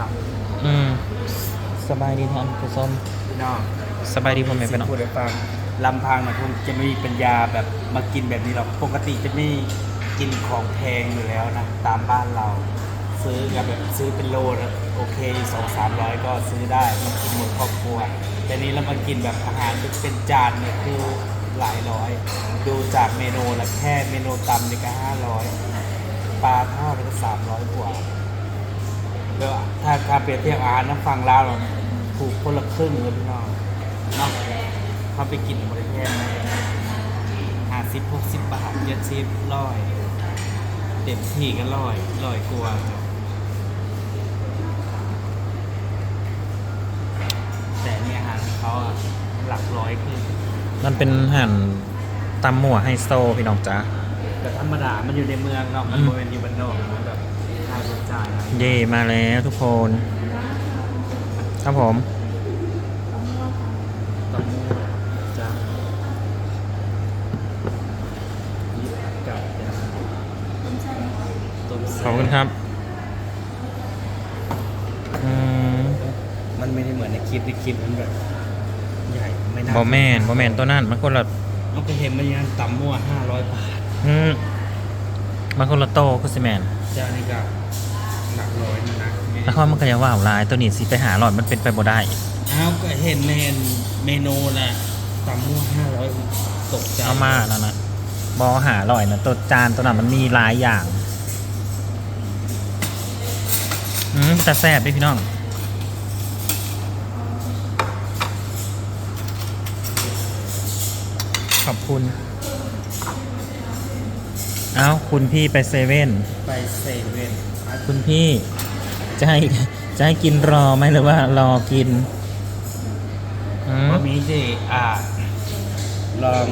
ต่ำอืมสบายดีท่านผู้ชมพี่น้องสบายดีพ่อแม่พี่น้องพูดให้ฟังลำพังนะคุณจะไม่มีปัญญาแบบมากินแบบนี้หรอกปกติจะไม่กินของแพงอยู่แล้วนะ ตามบ้านเรา ซื้อกันแบบซื้อเป็นโลนะโอเคสองสามร้อยก็ซื้อได้มากินหมดครอบครัว แต่นี้เรามากินแบบอาหารเป็นจานเนี่ยคือหลายร้อย ดูจากเมนูละแค่เมนูตำนี่ก็ห้าร้อยปลาทอดนี่ก็สามร้อยกว่า แล้วถ้าการเปรียบเทียบอาหารน้ำฟังลาวเราถูกคนละครึ่งเลยพี่น้องเนาะเขาไปกินบริเวณห้าสิบหกสิบบาทเจ็ดสิบร้อยเต็มที่ก็ร้อยร้อยกว่าแต่นี่อาหารของเขาอะหลักร้อยขึ้นมันเป็นหั่นตำหมัวไฮโซพี่น้องจ้าแต่ธรรมดา มันอยู่ในเมืองเนาะมันอืมบริเวณอยู่บ้านนอก เย่มาแล้วทุกคน ครับผมต้องจ้ายี่สิบกับจ้าต้มขอบคุณครับอืมมันไม่ได้เหมือนในคลิปในคลิปมันแบบใหญ่ไม่น่าบอแมนบอแมนตัวนั้นมันคนละเอาก็เห็นมันยังต่ำมั่วห้าร้อยบาท อืมมันคนละโตก็สิแมนเจ้านี่ก็ หลักร้อยนะนะไม่ได้แล้วเขามันก็ยังว่าหลายตัวนี้สิไปหาหลอดมันเป็นไปบ่ได้ อ้าวก็เห็นในเมนูน่ะต่ำมั่วห้าร้อยตกใจเอามาแล้วนะบอหาหลอยนะตัวจานตัวนั้นมันมีหลายอย่าง อืมแต่แซ่บด้วยพี่น้อง ขอบคุณ เอาคุณพี่ไปเซเว่น ไปเซเว่น คุณพี่จะให้จะให้กินรอไหมหรือว่ารอกินอืมบะหมี่เจอ่า ลอง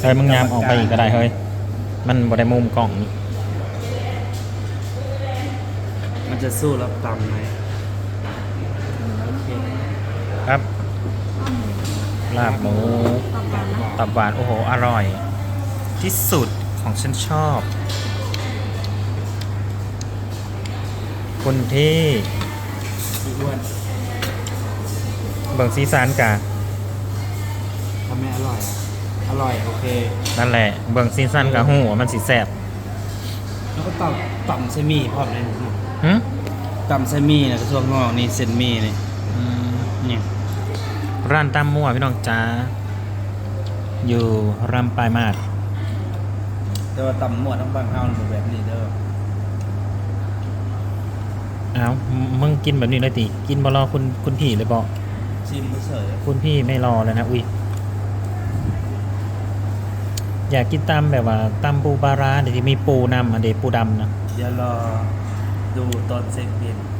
เฮ้ยมึงยามออกไปอีกก็ได้เฮ้ย มันบ่ได้มุมกล่องนี่มันจะสู้รับตำไหมโอเคครับ ลาบหมูตับหวานโอ้โห อร่อย ที่สุดของฉันชอบ คุณที่พี่อ้วนเบิ่งซีซานกาทำไม่อร่อยอะอร่อย โอเค นั่นแหละเบิ่งซีซันกะหูว่ามันสีแซ่บแล้วก็ต่ำต่ำเซมี่พร้อมเลยหึต่ำเซมี่นะกระทรวงงอกนี่เซนมี่นี่อืมเนี่ยร้านตามมั่วพี่น้องจ้า อยู่รำปลายมาดแต่ว่าต่ำหมวดต้องบางเฮามันแบบนี้เด้ อเอ้ามึงกินแบบนี้เลยติ กินบรอคุณคุณพี่เลยบอกชิมเฉยคุณพี่ไม่รอเลยนะ อุ้ยอยากกินตำแบบว่าตำปูปลาร้าเดี๋ยวที่มีปูนำอันเดยวปูดำนะเดี๋ยวรอดูตอนเซ็กบินอืม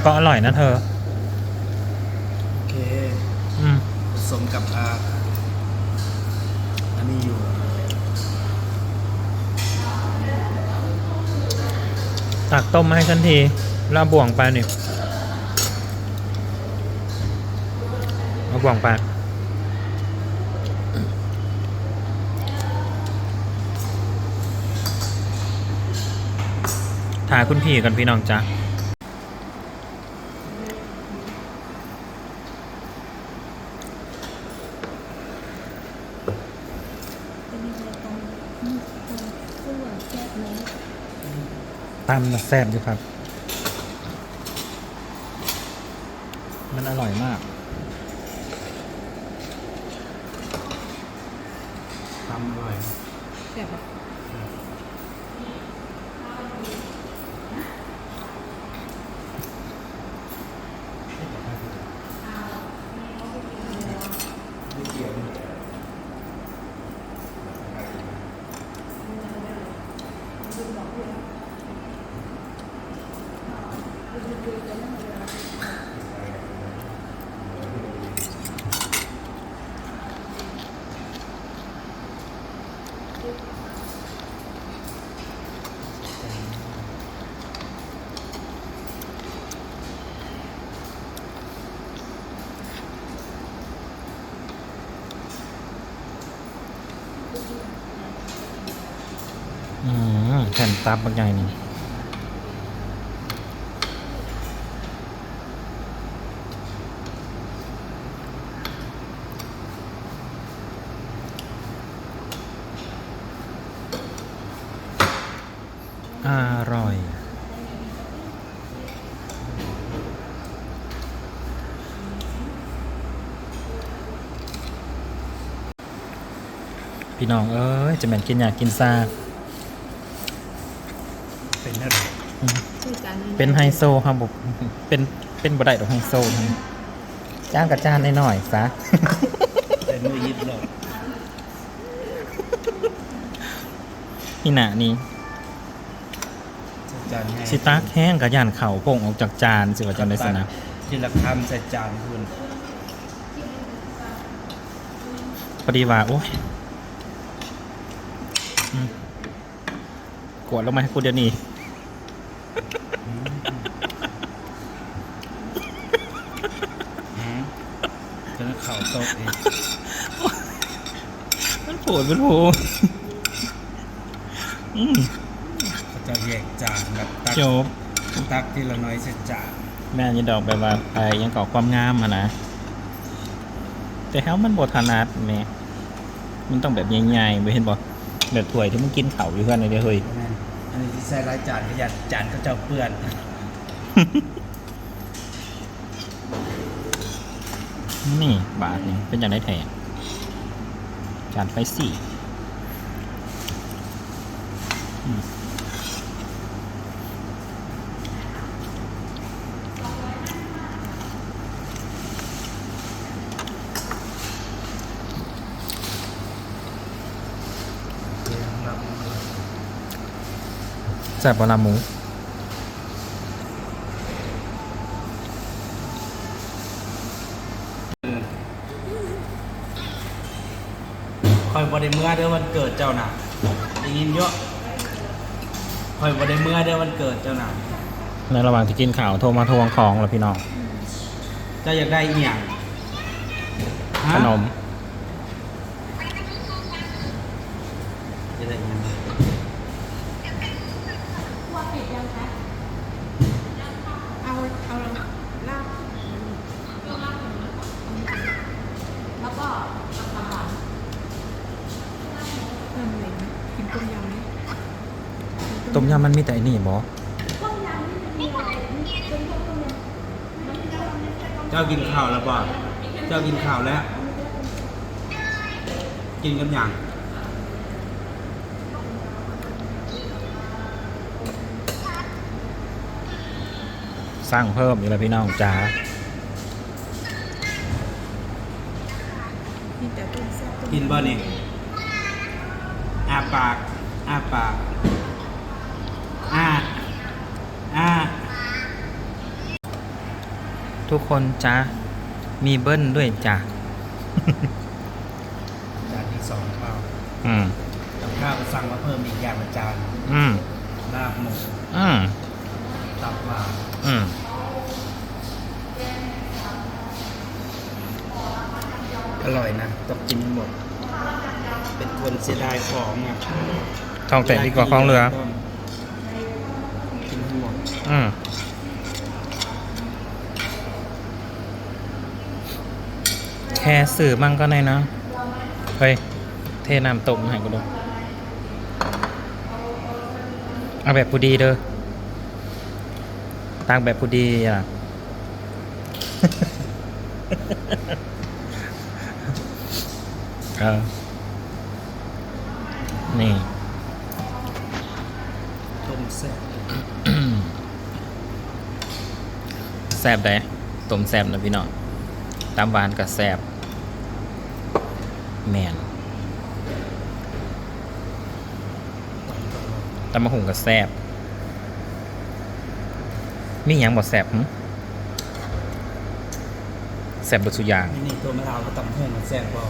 มันก็อร่อยนะเธอ โอเคอืมผสมกับอาอันนี้อยู่ตักต้มมาให้ฉันทีแล้วเอาบ่วงไปนี่เอาบ่วงไป ถ่ายคุณพี่กันพี่น้องจ้ะ เป็นยังไงกันนี่ตัวสู้แซ่บไหม ตำแซ่บอยู่ครับ มันอร่อยมาก ตำอร่อย แซ่บแบบ อ แผ่นตับบางใหญ่นี่อร่อยพี่น้องเอ้ยจะแม่นกินอยากกินซาป็นอะไร คือจานนี้ เป็นไฮโซครับผมเป็นเป็นบไดดอกไฮโซครับจ้างกับจานหน่อยๆซะเป็นมือยิบหรอกนี่หนานี่จานให้สิตากแห้งกับย่านเข่าโป่งออกจากจานสิว่าจำได้สนะทีละคำใส่จานคุณพอดีว่า โอ้ยอืมกวดลงมาให้กูเดี๋ยวนี้ จนเข่าตกเอง มันโผล่มันโผล่อืมเขาจะแยกจานแบบตักจบตักทีละน้อยใส่จานแม่ยันดอกแบบว่าไปยังก่อความงามอะนะ แต่เฮามันบทนัดแม่มันต้องแบบใหญ่ๆไม่เห็นบ่แบบถ้วยที่มึงกินเข่าอยู่เพื่อนเลยเด้อเฮ้ยแม่นอันนี้ที่ใส่หลายจานก็ยันจานก็จะเปื้อนนี่บาทนี่เป็นอย่างไรแทน จานไฟสี่อืมแซ่บบลาหมู คอย บไดเมื่อเด้อวันเกิดเจ้าน่ะได้ยินเยอะคอยบไดเมื่อเด้อวันเกิดเจ้าน่ะในระหว่างที่กินข่าวโทรมาทวงของเหรอพี่น้องเจ้าอยากได้อีหยังฮะขนม อยากได้อีหยัง เอาเอาลาบแล้วก็ตำหวานเพิ่มเลยนะกินต้มยำไหม ต้ม ยำมันมีแต่อันนี่บอเจ้ากินข้าวแล้วบ่เจ้ากินข้าวแล้ว กินกันอย่างสร้างเพิ่มอีกแล้วพี่น้องจ๋ามีแต่ต้มแซ่บต้มกินบ่นี่อาปากอาปากอาอา ทุกคนจ้ามีเบิ้ลด้วยจ้าจานที่สองข้าวอืมกับข้าวสั่งมาเพิ่มอีกอย่างละจานอืมลาบหมูอืมตับหวานอืมอร่อยนะต้องกินให้หมด เป็นคนเสียดายของอะทองแต่ดีกว่าของเรือกินให้หมดอืม แค่สื่อมั่งก็ได้นะเฮ้ย เทน้ำตกมาให้กูดูเอาแบบผู้ดีเด้อตากแบบผู้ดีอะเออนี่ต้มแซ่บแซบได้ต้มแซบนะพี่น้องตามหวานกับแซบ แมนตำมะหุงกับแซบมีหยังบ่แซบหึแซบเบดสุอยางนี่นี่ตัวมะนาวก็ตำหุ่งมันแซ่บบ่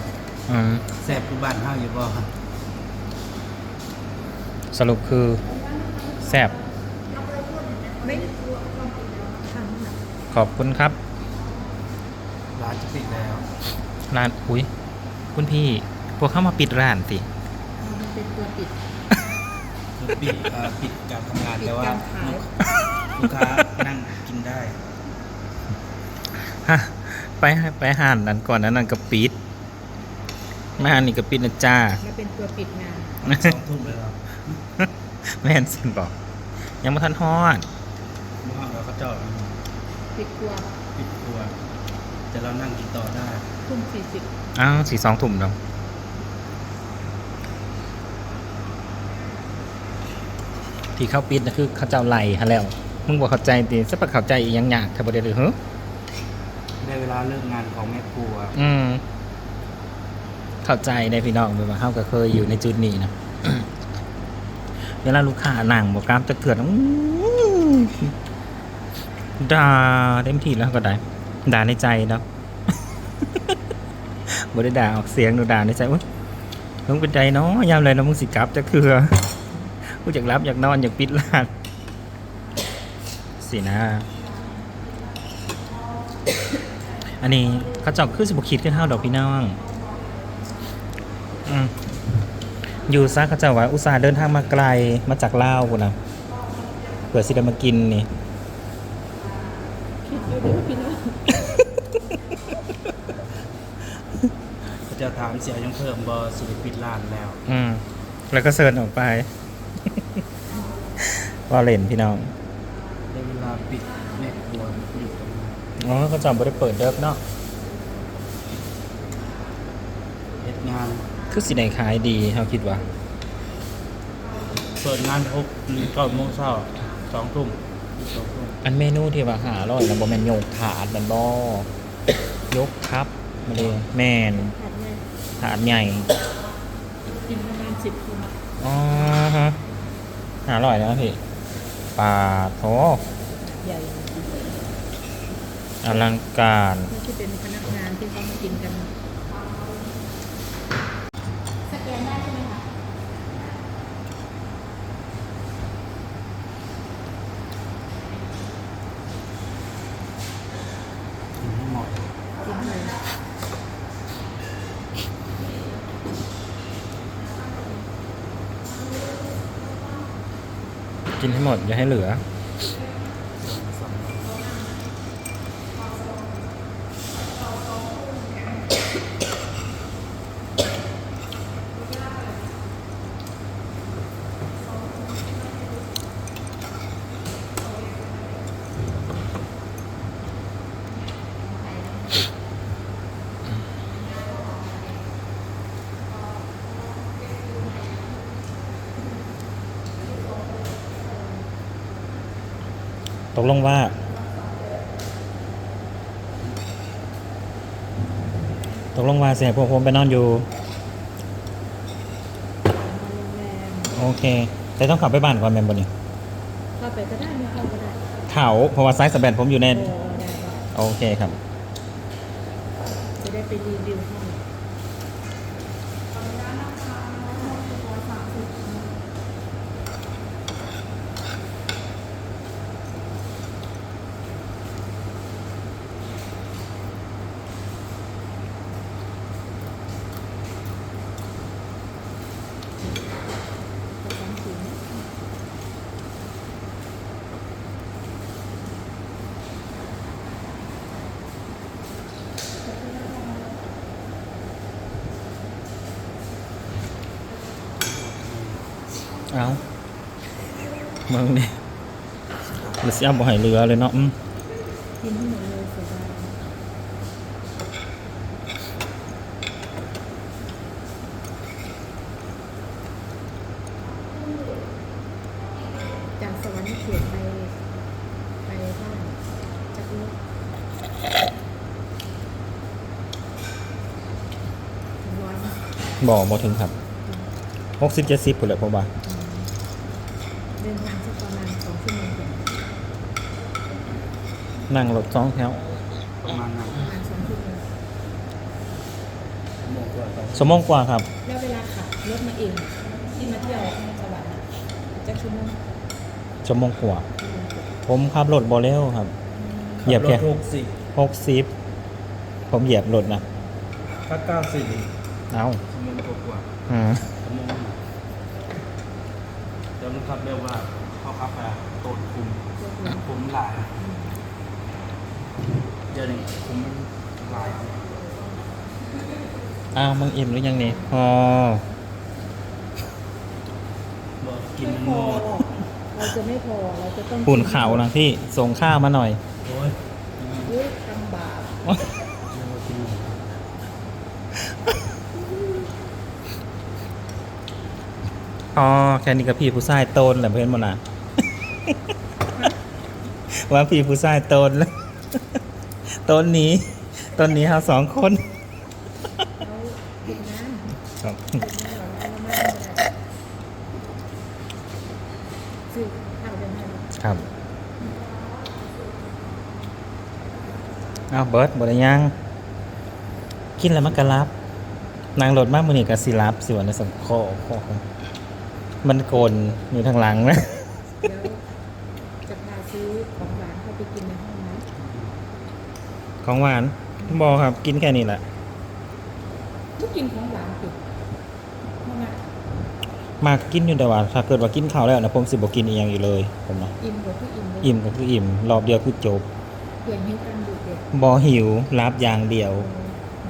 อืมแซ่บคือบ้านเฮาอยู่บ่สรุปคือแซบไม่ทำนะขอบคุณครับร้านจะปิดแล้ว ร้านอุ้ย คุณพี่ พวกเข้ามาปิดร้านสิมันเป็นตัวปิดปิดเอ่อปิดการทำงานปิดแต่ว่าการขาย ลูกค้านั่งกินได้ ฮะไปไปห่านนั้นก่อนนั้นนั่นก็ปิดมาห่านนี่ก็ปิดนะจ้ามาเป็นตัวปิดงานสองทุ่มเลยครับแม่นสินบอก ยังไม่ทันฮอด เมื่อวานเราก็เจาะปิดตัวปิดครัวแต่เรานั่งกินต่อได้ทุ่มสี่สิบ อ้าวสี่สองถุ่มเนาะที่เขาปิดนะคือเขาเจ้าไหลฮะแล้ว มึงบอกเข้าใจตีสักปะเข้าใจอีกอยังยากถ้าบ่ได้เลยเหรอได้เวลาเลิกงานของแม่ครัว อืม เข้าใจได้พี่น้องแบบว่าเฮาก็เคยอยู่ในจุดนี้นะเวลาลูกค้านั่งบอกกล้ามจะเกิดอื้อด่าเต็มที่แล้วก็ได้ด่าในใจเนาะ บ่ได้ด่าออกเสียงหนูด่าในใจอุ้ยมึงเป็นใจเนาะยามเลยนะมึงสิกลับจะคือกูอยากรับอยากนอนอยากปิดร้านสินะ อันนี้เขาเจอกคือสิบคิดขึ้นเท่าดอกพี่น้องอยู่ซะเขาจะว่าอุตส่าห์เดินทางมาไกลมาจากลาวกูนะเผื่อสิได้มากินนี่คิดดูดิว่าพี่น้อง จะถาม เสียยังเพิ่มบอสิริปิดร้านแล้ว อืม แล้วก็เซิร์นออกไป ว่าเล่นพี่น้อง ได้เวลาปิดแม่ครัวปิดตรงนั้นอ๋อเขาเจอบ่ได้เปิดเดิกเนาะ เฮ็ดงานคือสิได้ขายดีเขาคิดว่า เปิดงานหกหรือเก้าโมงเช้าสองทุ่มสองทุ่มอันเมนูที่ว่าหาอร่อยนะบ่แม่นโยกถาดมันบ่ ยกครับมาเลยแม่นผัดไง ถาดใหญ่กินประมาณสิบคนอ๋อฮะหาอร่อยนะพี่ปลาโถใหญ่อลังการนี่ที่เป็นพนักงานที่เขามากินกัน สแกนได้ใช่ไหมคะ กินให้หมด กินเลย กินให้หมดอย่าให้เหลือ กลงว่า ตกลงว่าเสียพวกผมไปนอนอยู่นอนโรงแรมโอเค แต่ต้องขับไปบ้านก่อนแมนบนนี่เข้าไปก็ได้ไม่เข้าก็ได้เขาเพราะว่าไซส์สแบนผมอยู่ใน โอ้ได้ได้โอเคครับ จะได้ไปรีวิวห้อง เอา มึงนี่หรือเสียบ่ให้เรือเลยเนาะอืมกินที่หมดเลยเสียดายจากสวรรค์เขตไปไปบ้านจากรถถึงร้อยไหมบ่บ่ถึงครับหกสิบเจ็ดสิบผุนเลยผมว่าเดินทางสักประมาณสองชั่วโมงถึงนั่งรถสองแถวประมาณนั้นประมาณสองชั่วโมงโมงกว่าต่อสมองกว่าครับแล้วเวลาขับรถมาเองที่มาเที่ยวจังหวัดน่ะจะชั่วโมงชั่วโมงกว่า ผมขับรถบ่เร็วครับ เหยียบแค่ขัรถหกสิบหกสิบผมเหยียบรถนะถ้าเก้าสิบเอาชั่วโมงกว่าอืมๆชั่วโมงหนึ่งแล้วลู กครับเรียกว่าเขาครับไปต้นคุมตัวคุณคุมหลายเดี๋ยวนี้คุมมันหลายอ้าวมึงอิ่มหรือยังนี่พอบ่กินไม่มันพโมอเราจะไม่พอเราจะต้องปุ่นเขานะพี่ส่งข้าวมาหน่อยโอ้ยเฮ้ยทำบาป อ๋อแค่นี้กับพี่ผู้ชายโตนแหละเพื่อนมันนะว่าพี่ผู้ชายโตนแล้วต้นนี้ต้นนี้เราสองคนเขาดินน้ำครับดินน้ำหรอเอามาไม่ได้ซื้อข้าวเดินให้เราครับเอาเบิร์ดบไดยัง กินแล้วมันก็รับ นางรถมากมือนี่ก็สิรับสิวันในสังคอคอ มันโกนอยู่ทางหลังนะแล้วจะพาซื้อของหวานเข้าไปกินในห้องไหมของหวานบอกครับ กินแค่นี้แหละไม่กินของหวานสิห้องอะมากกินอยู่แต่ว่า ถ้าเกิดว่ากินข้าวแล้วนะผมสิบอกกินอีกอย่างอีกเลยผมนะอิ่มกว่าที่อิ่มเลยอิ่มก็คืออิ่ม รอบเดียวคือจบเปลี่ยนให้กันดูเด็กบอหิวรับอย่างเดียว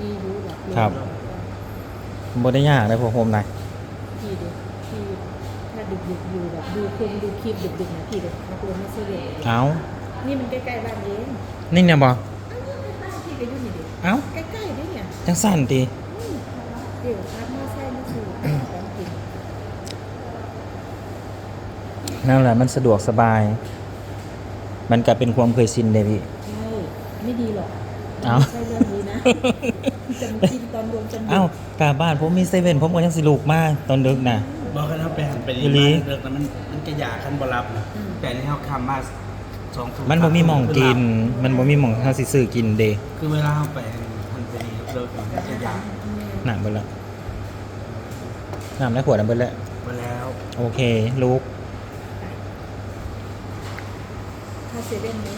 ดีรู้หรอกครับบได้ยากเลยพวกผมนะพี่เด็กพี่ถ้า ดึกๆอยู่แบบดูคนดูคลิปดึกๆนะพี่เด็กนักเรียนไม่ใช่เด็กเอานี่มันใกล้ๆบ้านเองนี่เนี่ยบอบ้านพี่ก็อยู่นี่เด็กเอาใกล้ๆด้วยเนี่ยจังสั่นตีอืมเดี๋ยวพักมาใส่มาสู่ของกินนั่นแหละมันสะดวกสบาย มันก็เป็นความเคยชินเลยพี่ ใช่ไม่ดีหรอกเอ้าไม่ใช่เรื่องนี้นะจะมากินตอนรวมจนดึก เอ้ากาบ้านผมมีเซเว่นผมก็ยังสิลูกมากตอนดึกนะบอกกันเอา ไปหันไปอีหลีเลิกแล้วมันมันจะหยาขั้นบ่รับนะแต่นี่เขาคำมาสองทุ่มันบ่มีหม่องกิน มันบ่มีหม่องเฮาสิซื้อกินเดคือเวลาเขาไปหันไปนี่เลิกแล้วมันจะหยาหนักเบิดละน้ำในขวดน้ำเบิดแล้วไปแล้วโอเคลูกถ้าเซเว่นนี้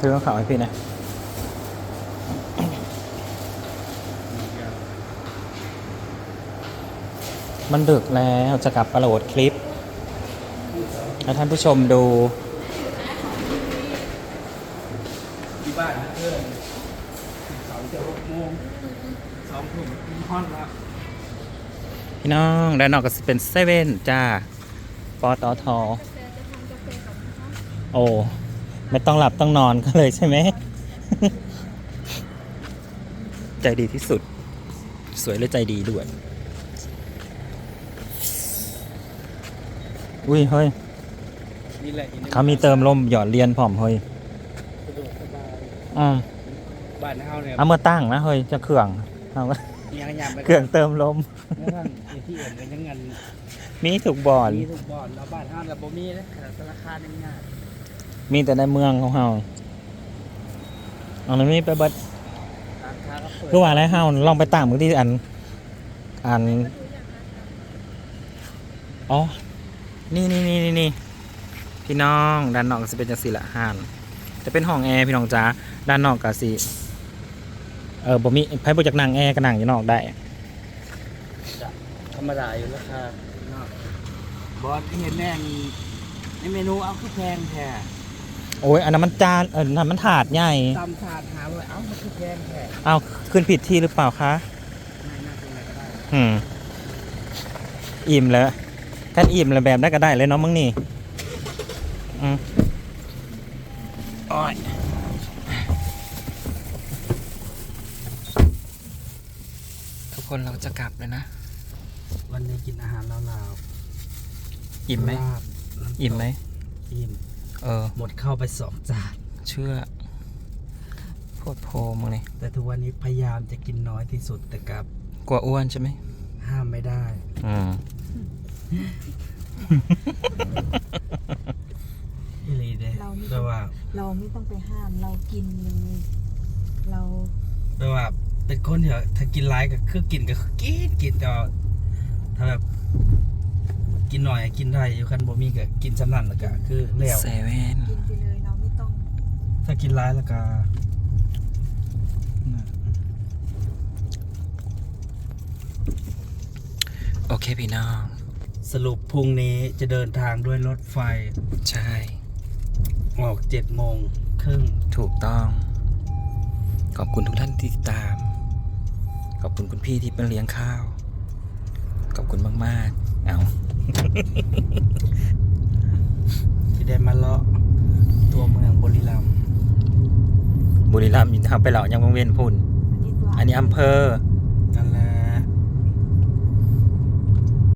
ซื้อข้าวให้พี่นะ มันดึกแล้วจะกลับประโหลดคลิป ให้ท่านผู้ชมดูที่บ้านเพื่อนสองจะหกโมงสองทุ่มห้อนแล้วพี่น้องด้านนอกก็สิเป็นเซเว่นจ้าปอตอทอโอ้ ไม่ต้องหลับต้องนอนก็เลยใช่ไหม ใจดีที่สุด สวยและใจดีด้วย อุ้ยเฮ้ยนี่แหละอีกหนึ่งเขามีเติมลมหยอดเรียนพร้อมเฮ้ยสะดวกสบายอืมบ้านเฮาเนี่ยเอามาตั้งนะเฮ้ยจะเครื่องเอายังหยาบไปเครื่องเติมลมแล้วท่านไอ้ที่เอ็นกันยังเงินมีถูกบ่อน มีทุกบ่อนเราบ้านเฮาแต่บ่มีนะขนาดธนาคารยังง่ายมีแต่ในเมืองของเฮาเอาแล้วนี่ไปเบัดร้านค้าก็เปิดคือว่าอะไรเฮาลองไปตั้งมือที่อัน อัน อ๋อ นี่นี่นี่นี่นี่พี่น้องด้านนอกก็จะเป็นจังสีละห่านจะเป็นห้องแอร์พี่น้องจ้าด้านนอกก็สิเออบ่มีไพ่บ่จากนั่งแอร์ก็นั่งอยู่นอกได้ธรรมดาอยู่ราคาเนาะบอสเห็นแน่มีในเมนูเอาคือแพงแท้โอ้ยอันนั้นมันจานเอออันนั้นมันถาดใหญ่ตำถาดหาเลยเอ้ามันคือแพงแท้เอาขึ้นผิดที่หรือเปล่าคะง่ายมากตรงไหนก็ได้อืมอิ่มแล้ว กันอิ่มแล้วแบบได้ก็ได้เลยเนาะมึงนี่อืมโอ้ยทุกคนเราจะกลับเลยนะ วันนี้กินอาหารลาวอิ่มๆไหมลาบน้ำตกอิ่มไหมอิ่มเออ หมดเข้าไปสองจานเชื่อโพดโพมึงนี่แต่ทุกวันนี้พยายามจะกินน้อยที่สุดแต่กลับกลัวอ้วนใช่ไหมห้ามไม่ได้ อืม อีหลีเด้เราไม่แต่ว่าเราไม่ต้องไปห้ามเรากินเลยเราแต่ว่าเป็นคนที่แบบถ้ากินร้ายก็คือกินก็คือกินกินแต่ว่าถ้าแบบกินหน่อยกินได้อยู่คันบ่มีก็กินสำนันแล้วก็คือแล้ว เซเว่นกินไปเลยเราไม่ต้องถ้ากินร้ายแล้วก็น่ะเคพี่น้อง สรุปพรุ่งนี้จะเดินทางด้วยรถไฟ ใช่ ออกเจ็ดโมงครึ่งถูกต้อง ขอบคุณทุกท่านที่ติดตาม ขอบคุณคุณพี่ที่มาเลี้ยงข้าว ขอบคุณมากๆ เอา ที่ได้มาเลาะตัวเมืองบุรีรัมย์บุรีรัมย์ยินทำไปเหล่ายังวงเวียนพุ่น อันนี้อำเภอ